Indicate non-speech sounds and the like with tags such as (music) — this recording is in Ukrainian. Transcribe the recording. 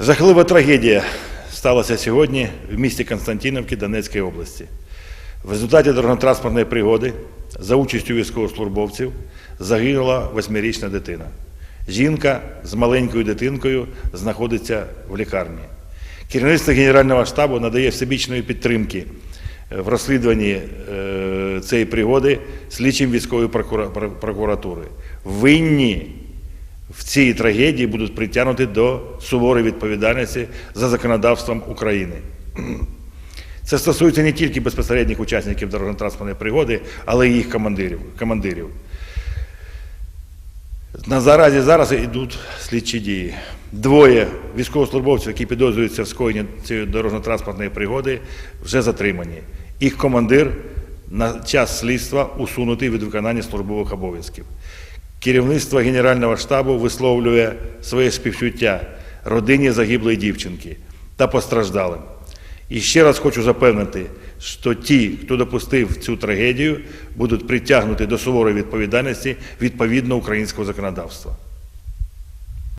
Жахлива трагедія сталася сьогодні в місті Константинівки Донецької області. В результаті дорожньо-транспортної пригоди за участю військовослужбовців загинула восьмирічна дитина. Жінка з маленькою дитинкою знаходиться в лікарні. Керівництво Генерального штабу надає всебічної підтримки е, в розслідуванні е, цієї пригоди слідчим військової прокуратури. Винні в цій трагедії будуть притягнуті до суворої відповідальності за законодавством України. (clears throat) Це стосується не тільки безпосередніх учасників дорожньо-транспортної пригоди, але й їх командирів. командирів. На заразі зараз йдуть слідчі дії. Двоє військовослужбовців, які підозрюються в скоєнні цієї дорожньо-транспортної пригоди, вже затримані. Їх командир на час слідства усунутий від виконання службових обов'язків. Керівництво Генерального штабу висловлює своє співчуття родині загиблої дівчинки та постраждалим. І ще раз хочу запевнити, що ті, хто допустив цю трагедію, будуть притягнути до суворої відповідальності відповідно українського законодавства.